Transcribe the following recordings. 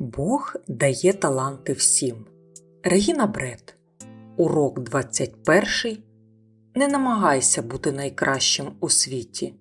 Бог дає таланти всім. Регіна Бред. Урок 21. Не намагайся бути найкращим у світі.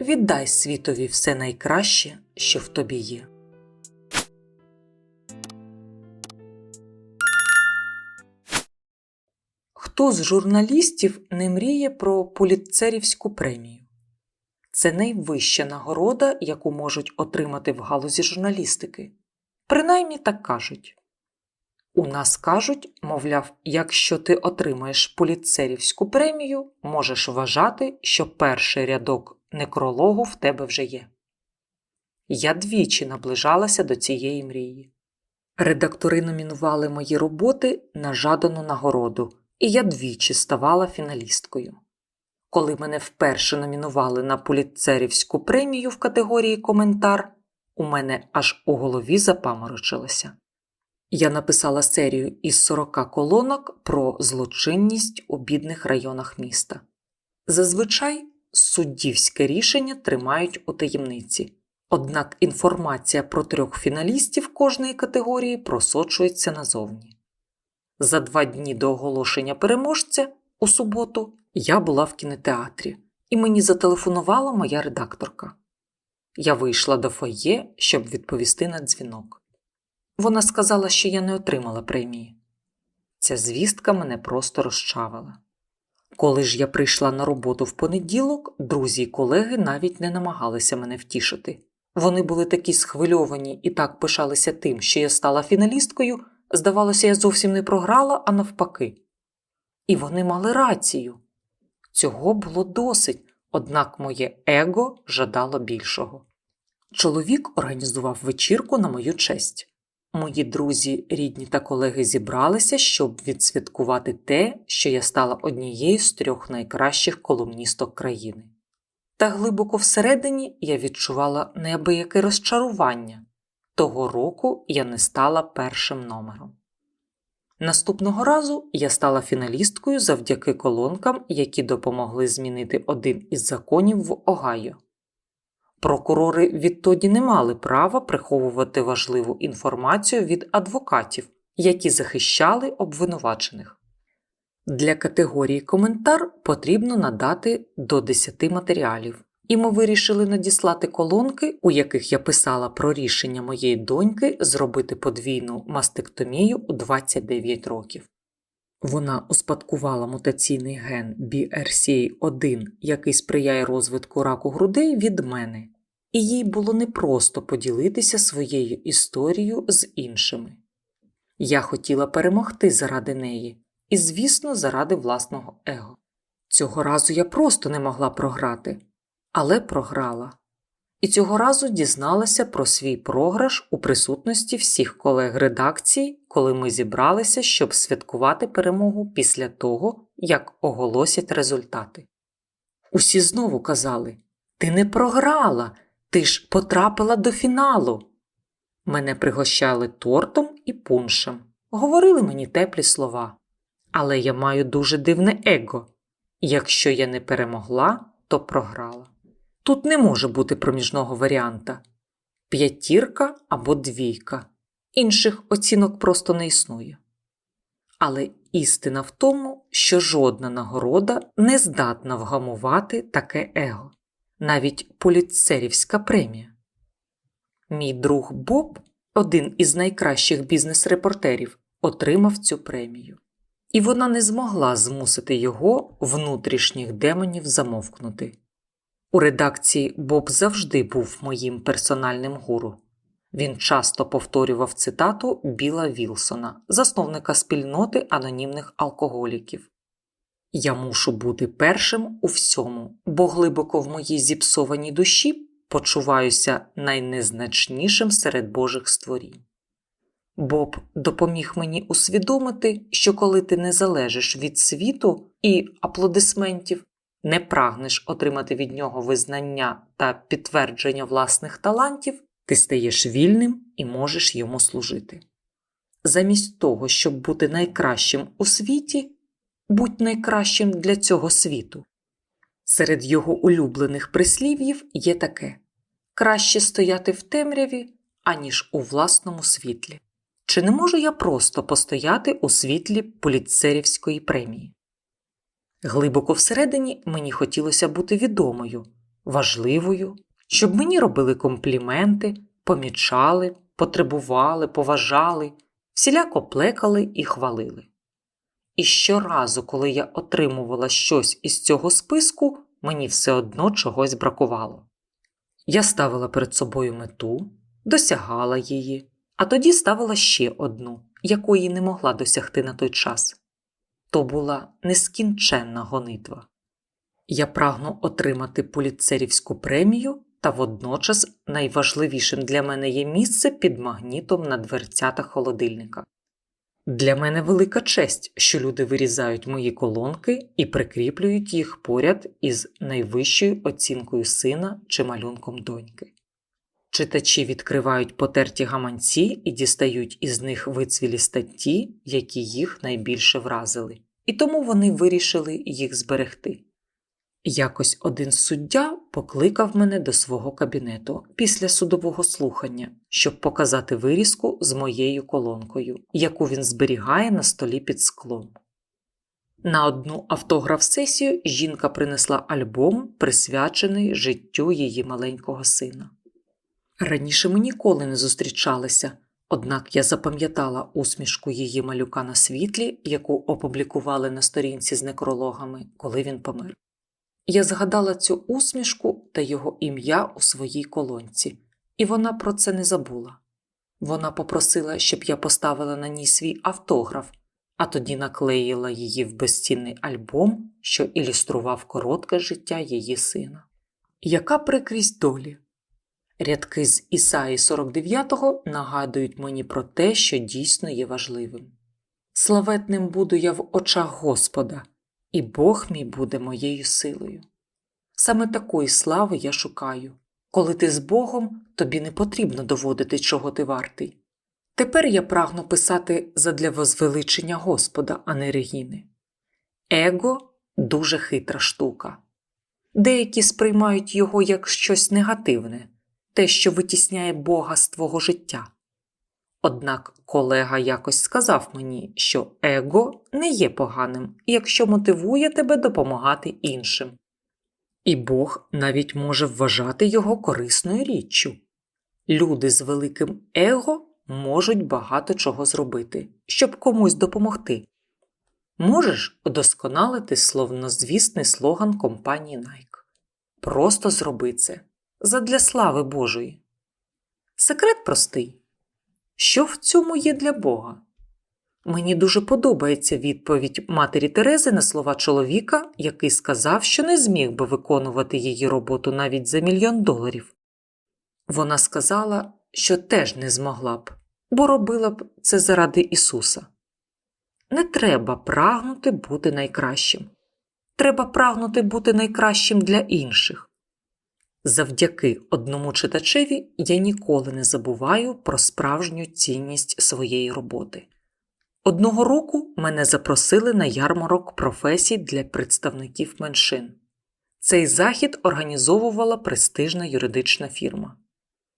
Віддай світові все найкраще, що в тобі є. Хто з журналістів не мріє про Пулітцерівську премію? Це найвища нагорода, яку можуть отримати в галузі журналістики. Принаймні так кажуть. У нас кажуть, мовляв, якщо ти отримаєш поліцерівську премію, можеш вважати, що перший рядок некрологу в тебе вже є. Я двічі наближалася до цієї мрії. Редактори номінували мої роботи на жадану нагороду, і я двічі ставала фіналісткою. Коли мене вперше номінували на поліцерівську премію в категорії коментар, у мене аж у голові запаморочилося. Я написала серію із 40 колонок про злочинність у бідних районах міста. Зазвичай суддівське рішення тримають у таємниці, однак інформація про трьох фіналістів кожної категорії просочується назовні. За два дні до оголошення переможця у суботу я була в кінотеатрі, і мені зателефонувала моя редакторка. Я вийшла до фоє, щоб відповісти на дзвінок. Вона сказала, що я не отримала премії. Ця звістка мене просто розчавила. Коли ж я прийшла на роботу в понеділок, друзі й колеги навіть не намагалися мене втішити. Вони були такі схвильовані і так пишалися тим, що я стала фіналісткою, здавалося, я зовсім не програла, а навпаки. І вони мали рацію. Цього було досить, однак моє его жадало більшого. Чоловік організував вечірку на мою честь. Мої друзі, рідні та колеги зібралися, щоб відсвяткувати те, що я стала однією з трьох найкращих колумністок країни. Та глибоко всередині я відчувала неабияке розчарування того року я не стала першим номером. Наступного разу я стала фіналісткою завдяки колонкам, які допомогли змінити один із законів в Огайо. Прокурори відтоді не мали права приховувати важливу інформацію від адвокатів, які захищали обвинувачених. Для категорії коментар потрібно надати до 10 матеріалів, і ми вирішили надіслати колонки, у яких я писала про рішення моєї доньки зробити подвійну мастектомію у 29 років. Вона успадкувала мутаційний ген BRCA1, який сприяє розвитку раку грудей від мене, і їй було непросто поділитися своєю історією з іншими. Я хотіла перемогти заради неї і, звісно, заради власного его. Цього разу я просто не могла програти, але програла. І цього разу дізналася про свій програш у присутності всіх колег редакції, коли ми зібралися, щоб святкувати перемогу після того, як оголосять результати. Усі знову казали: Ти не програла, ти ж потрапила до фіналу. Мене пригощали тортом і пуншем, говорили мені теплі слова. Але я маю дуже дивне его. Якщо я не перемогла, то програла. Тут не може бути проміжного варіанта п'ятірка або двійка. Інших оцінок просто не існує. Але істина в тому, що жодна нагорода не здатна вгамувати таке его, навіть поліцерівська премія. Мій друг Боб, один із найкращих бізнес-репортерів, отримав цю премію, і вона не змогла змусити його внутрішніх демонів замовкнути. У редакції Боб завжди був моїм персональним гуру. Він часто повторював цитату Біла Вілсона, засновника спільноти анонімних алкоголіків. Я мушу бути першим у всьому, бо глибоко в моїй зіпсованій душі почуваюся найнезначнішим серед Божих створінь. Боб допоміг мені усвідомити, що коли ти не залежиш від світу і аплодисментів, не прагнеш отримати від нього визнання та підтвердження власних талантів, ти стаєш вільним і можеш йому служити. Замість того, щоб бути найкращим у світі, будь найкращим для цього світу. Серед його улюблених прислів'їв є таке краще стояти в темряві, аніж у власному світлі. Чи не можу я просто постояти у світлі поліцерівської премії? Глибоко всередині мені хотілося бути відомою, важливою, щоб мені робили компліменти, помічали, потребували, поважали, всіляко плекали і хвалили. І щоразу, коли я отримувала щось із цього списку, мені все одно чогось бракувало. Я ставила перед собою мету, досягала її, а тоді ставила ще одну, якої не могла досягти на той час. То була нескінченна гонитва. Я прагну отримати поліцерівську премію, та водночас найважливішим для мене є місце під магнітом на дверцятах холодильника. Для мене велика честь, що люди вирізають мої колонки і прикріплюють їх поряд із найвищою оцінкою сина чи малюнком доньки. Читачі відкривають потерті гаманці і дістають із них вицвілі статті, які їх найбільше вразили, і тому вони вирішили їх зберегти. Якось один суддя покликав мене до свого кабінету після судового слухання, щоб показати вирізку з моєю колонкою, яку він зберігає на столі під склом. На одну автограф-сесію жінка принесла альбом, присвячений життю її маленького сина. Раніше ми ніколи не зустрічалися, однак я запам'ятала усмішку її малюка на світлі, яку опублікували на сторінці з некрологами, коли він помер. Я згадала цю усмішку та його ім'я у своїй колонці, і вона про це не забула. Вона попросила, щоб я поставила на ній свій автограф, а тоді наклеїла її в безцінний альбом, що ілюстрував коротке життя її сина. Яка прикрість долі! Рядки з Ісаї 49-го нагадують мені про те, що дійсно є важливим. Славетним буду я в очах Господа, і Бог мій буде моєю силою. Саме такої слави я шукаю. Коли ти з Богом, тобі не потрібно доводити, чого ти вартий. Тепер я прагну писати задля возвеличення Господа, а не Регіни. Его дуже хитра штука. Деякі сприймають його як щось негативне, те, що витісняє Бога з твого життя. Однак колега якось сказав мені, що его не є поганим, якщо мотивує тебе допомагати іншим. І Бог навіть може вважати його корисною річчю. Люди з великим его можуть багато чого зробити, щоб комусь допомогти. Можеш удосконалити словнозвісний слоган компанії Nike. Просто зроби це задля слави Божої. Секрет простий. Що в цьому є для Бога? Мені дуже подобається відповідь матері Терези на слова чоловіка, який сказав, що не зміг би виконувати її роботу навіть за мільйон доларів. Вона сказала, що теж не змогла б, бо робила б це заради Ісуса. Не треба прагнути бути найкращим. Треба прагнути бути найкращим для інших. Завдяки одному читачеві я ніколи не забуваю про справжню цінність своєї роботи. Одного року мене запросили на ярмарок професій для представників меншин. Цей захід організовувала престижна юридична фірма.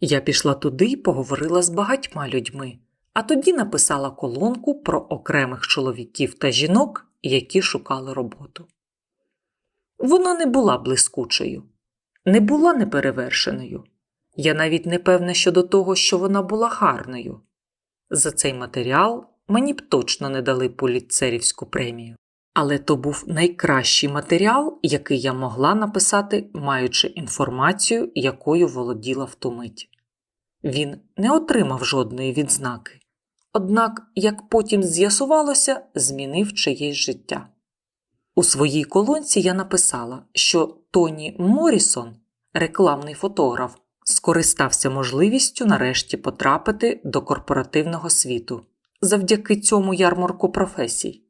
Я пішла туди і поговорила з багатьма людьми, а тоді написала колонку про окремих чоловіків та жінок, які шукали роботу. Вона не була блискучою не була неперевершеною. Я навіть не певна щодо того, що вона була гарною. За цей матеріал мені б точно не дали поліцерівську премію. Але то був найкращий матеріал, який я могла написати, маючи інформацію, якою володіла в ту мить. Він не отримав жодної відзнаки, однак, як потім з'ясувалося, змінив чиєсь життя. У своїй колонці я написала, що Тоні Морісон, рекламний фотограф, скористався можливістю нарешті потрапити до корпоративного світу завдяки цьому ярмарку професій.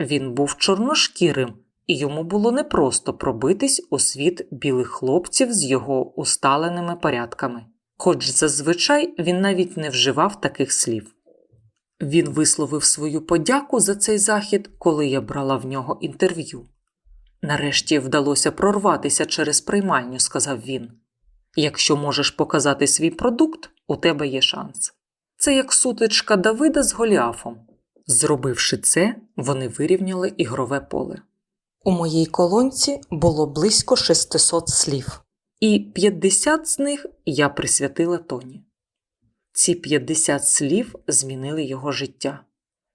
Він був чорношкірим, і йому було непросто пробитись у світ білих хлопців з його усталеними порядками, хоч зазвичай він навіть не вживав таких слів. Він висловив свою подяку за цей захід, коли я брала в нього інтерв'ю. Нарешті вдалося прорватися через приймальню, сказав він. Якщо можеш показати свій продукт, у тебе є шанс. Це як сутичка Давида з Голіафом. Зробивши це, вони вирівняли ігрове поле. У моїй колонці було близько 600 слів, і 50 з них я присвятила Тоні. Ці 50 слів змінили його життя.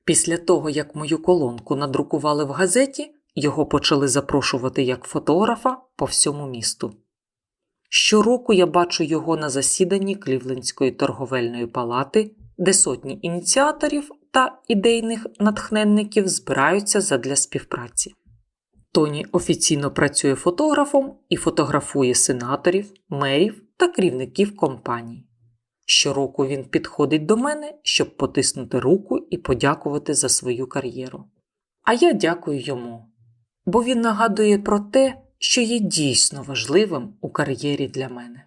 Після того, як мою колонку надрукували в газеті, його почали запрошувати як фотографа по всьому місту. Щороку я бачу його на засіданні Клівлендської торговельної палати, де сотні ініціаторів та ідейних натхненників збираються задля співпраці. Тоні офіційно працює фотографом і фотографує сенаторів, мерів та керівників компаній. Щороку він підходить до мене, щоб потиснути руку і подякувати за свою кар'єру. А я дякую йому, бо він нагадує про те, що є дійсно важливим у кар'єрі для мене.